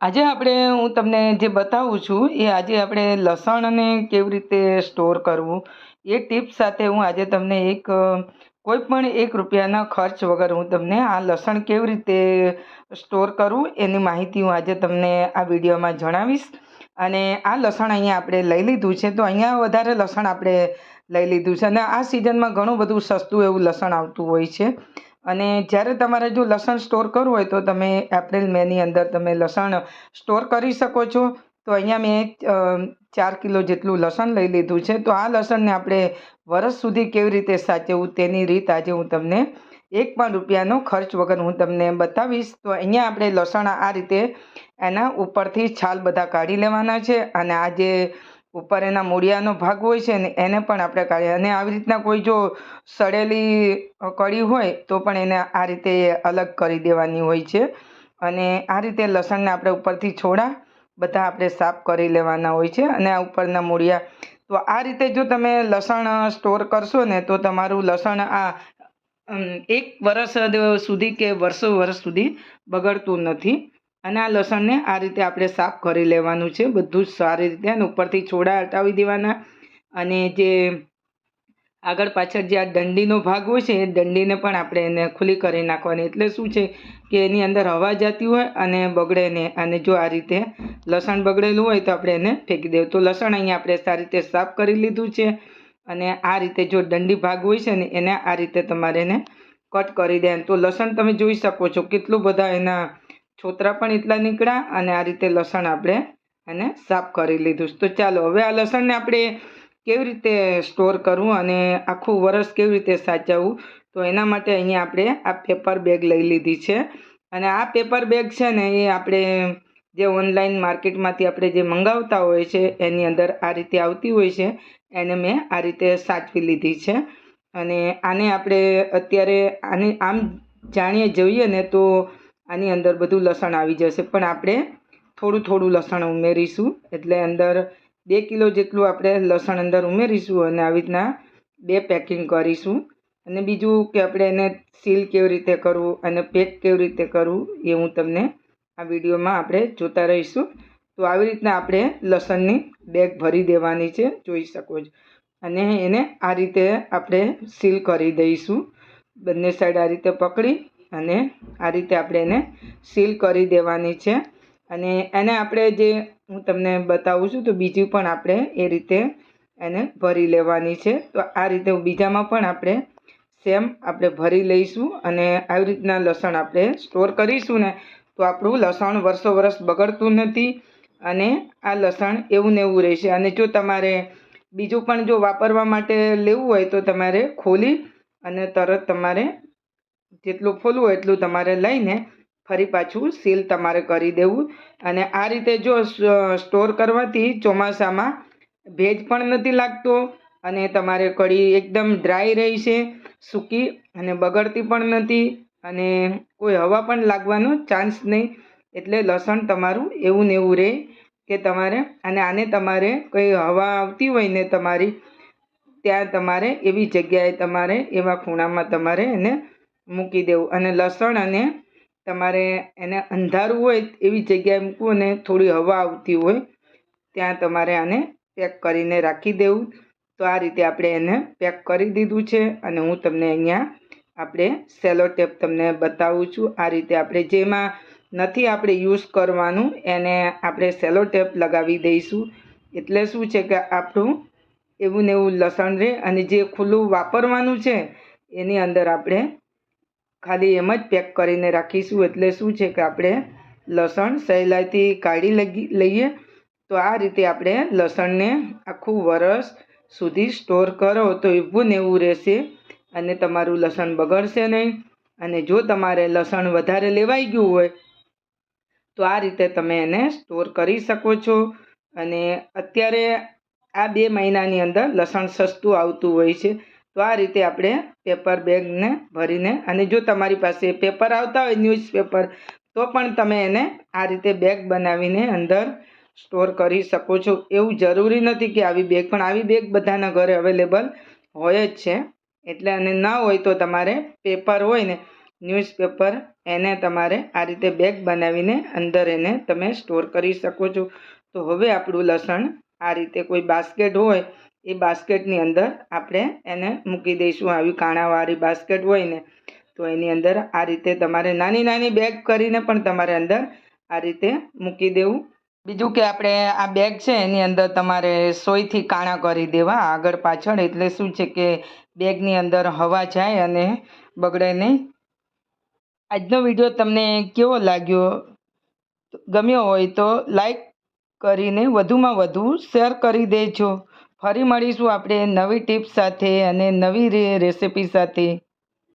આજે આપણે હું તમને જે બતાવું છું, એ આજે આપણે લસણને કેવી રીતે સ્ટોર કરવું, એ ટીપ સાથે હું આજે તમને એક, કોઈ પણ એક રૂપિયાના ખર્ચ વગર હું તમને આ લસણ કેવી રીતે સ્ટોર કરવું એની માહિતી હું આજે તમને આ વિડીયોમાં જણાવીશ. અને આ લસણ અહીંયા આપણે લઈ લીધું છે, તો અહીંયા વધારે લસણ આપણે લઈ લીધું છે. અને આ સિઝનમાં ઘણું બધું સસ્તું એવું લસણ આવતું હોય છે. અને જ્યારે તમારે જો લસણ સ્ટોર કરવું હોય તો તમે એપ્રિલ મેની અંદર તમે લસણ સ્ટોર કરી શકો છો. તો અહીંયા મેં ચાર કિલો જેટલું લસણ લઈ લીધું છે. તો આ લસણને આપણે વરસ સુધી કેવી રીતે સાચવવું તેની રીત આજે હું તમને એક પણ રૂપિયાનો ખર્ચ વગર હું તમને બતાવીશ. તો અહીંયા આપણે લસણ આ રીતે એના ઉપરથી છાલ બધા કાઢી લેવાના છે. અને આ જે ઉપર એના મૂળિયાનો ભાગ હોય છે ને એને પણ આપણે કાઢીએ. અને આવી રીતના કોઈ જો સડેલી કળી હોય તો પણ એને આ રીતે અલગ કરી દેવાની હોય છે. અને આ રીતે લસણને આપણે ઉપરથી છોડા બધા આપણે સાફ કરી લેવાના હોય છે. અને આ ઉપરના મૂળિયા, તો આ રીતે જો તમે લસણ સ્ટોર કરશો ને તો તમારું લસણ આ એક વર્ષ સુધી કે વર્ષો વર્ષ સુધી બગડતું નથી. અને આ લસણને આ રીતે આપણે સાફ કરી લેવાનું છે. બધું જ સારી રીતે અને ઉપરથી છોડા હટાવી દેવાના. અને જે આગળ પાછળ જે આ દંડીનો ભાગ હોય છે, એ દંડીને પણ આપણે એને ખુલ્લી કરી નાખવાની. એટલે શું છે કે એની અંદર હવા જતી હોય અને બગડે ને, અને જો આ રીતે લસણ બગડેલું હોય તો આપણે એને ફેંકી દેવું. તો લસણ અહીંયા આપણે સારી રીતે સાફ કરી લીધું છે. અને આ રીતે જો દંડી ભાગ હોય છે ને, એને આ રીતે તમારે એને કટ કરી દે તો લસણ તમે જોઈ શકો છો કેટલું બધા એના છોતરા પણ એટલા નીકળ્યા અને આ રીતે લસણ આપણે એને સાફ કરી લીધું. તો ચાલો, હવે આ લસણને આપણે કેવી રીતે સ્ટોર કરવું અને આખું વરસ કેવી રીતે સાચવવું? તો એના માટે અહીંયા આપણે આ પેપર બેગ લઈ લીધી છે. અને આ પેપર બેગ છે ને, એ આપણે જે ઓનલાઈન માર્કેટમાંથી આપણે જે મંગાવતા હોય છે, એની અંદર આ રીતે આવતી હોય છે. એને મેં આ રીતે સાચવી લીધી છે. અને આને આપણે અત્યારે આને આમ જાણીએ જોઈએ ને તો આની અંદર બધું લસણ આવી જશે. પણ આપણે થોડું થોડું લસણ ઉમેરીશું. એટલે અંદર બે કિલો જેટલું આપણે લસણ અંદર ઉમેરીશું અને આવી રીતના બે પેકિંગ કરીશું. અને બીજું કે આપણે એને સીલ કેવી રીતે કરવું અને પેક કેવી રીતે કરવું એ હું તમને આ વિડીયોમાં આપણે જોતા રહીશું. તો આવી રીતના આપણે લસણની બેગ ભરી દેવાની છે. જોઈ શકો છો. અને એને આ રીતે આપણે સીલ કરી દઈશું. બંને સાઈડ આ રીતે પકડી અને આ રીતે આપણે એને સીલ કરી દેવાની છે. અને એને આપણે જે હું તમને બતાવું છું, તો બીજું પણ આપણે એ રીતે એને ભરી લેવાની છે. તો આ રીતે બીજામાં પણ આપણે સેમ આપણે ભરી લઈશું અને આવી રીતના લસણ આપણે સ્ટોર કરીશું ને, તો આપણું લસણ વર્ષો વર્ષ બગડતું નથી અને આ લસણ એવું ને એવું રહેશે. અને જો તમારે બીજું પણ જો વાપરવા માટે લેવું હોય, તો તમારે ખોલી અને તરત તમારે જેટલું ફૂલવું એટલું તમારે લઈને ફરી પાછું સીલ તમારે કરી દેવું. અને આ રીતે જો સ્ટોર કરવાથી ચોમાસામાં ભેજ પણ નથી લાગતો અને તમારે કઢી એકદમ ડ્રાય રહી છે, સૂકી અને બગડતી પણ નથી અને કોઈ હવા પણ લાગવાનો ચાન્સ નહીં. એટલે લસણ તમારું એવું ને એવું રહે કે તમારે અને આને તમારે કંઈ હવા આવતી હોય ને તમારી, ત્યાં તમારે એવી જગ્યાએ તમારે એવા ખૂણામાં તમારે એને મૂકી દેવું. અને લસણ અને તમારે એને અંધારું હોય એવી જગ્યાએ મૂકવું અને થોડી હવા આવતી હોય ત્યાં તમારે આને પેક કરીને રાખી દેવું. તો આ રીતે આપણે એને પેક કરી દીધું છે અને હું તમને અહીંયા આપણે સેલો ટેપ તમને બતાવું છું. આ રીતે આપણે જેમાં નથી આપણે યુઝ કરવાનું એને આપણે સેલો ટેપ લગાવી દઈશું. એટલે શું છે કે આપણું એવું ને એવું લસણ રહે અને જે ખુલ્લું વાપરવાનું છે એની અંદર આપણે ખાલી એમ જ પેક કરીને રાખીશું. એટલે શું છે કે આપણે લસણ સહેલાઈથી કાઢી લઈએ. તો આ રીતે આપણે લસણને આખું વરસ સુધી સ્ટોર કરો તો એવું ને એવું રહેશે અને તમારું લસણ બગડશે નહીં. અને જો તમારે લસણ વધારે લેવાઈ ગયું હોય, તો આ રીતે તમે એને સ્ટોર કરી શકો છો. અને અત્યારે આ બે મહિનાની અંદર લસણ સસ્તું આવતું હોય છે. તો આ રીતે આપણે પેપર બેગને ભરીને અને જો તમારી પાસે પેપર આવતા હોય ન્યૂઝપેપર, તો પણ તમે એને આ રીતે બેગ બનાવીને અંદર સ્ટોર કરી શકો છો. એવું જરૂરી નથી કે આવી બેગ, પણ આવી બેગ બધાના ઘરે અવેલેબલ હોય જ છે. એટલે અને ન હોય તો તમારે પેપર હોય ને, ન્યૂઝપેપર એને તમારે આ રીતે બેગ બનાવીને અંદર એને તમે સ્ટોર કરી શકો છો. તો હવે આપણું લસણ આ રીતે કોઈ બાસ્કેટ હોય એ બાસ્કેટની અંદર આપણે એને મૂકી દઈશું. આવી કાણાવાળી બાસ્કેટ હોય ને, તો એની અંદર આ રીતે તમારે નાની નાની બેગ કરીને પણ તમારે અંદર આ રીતે મૂકી દેવું. બીજું કે આપણે આ બેગ છે એની અંદર તમારે સોયથી કાણા કરી દેવા. આગળ પાછળ એટલે શું છે કે બેગની અંદર હવા જાય અને બગડે નહીં. આજનો વીડિયો તમને કેવો લાગ્યો? ગમ્યો હોય તો લાઈક કરીને વધુમાં વધુ શેર કરી દેજો. ફરી મળીશું આપણે નવી ટિપ્સ સાથે અને નવી રેસિપી સાથે.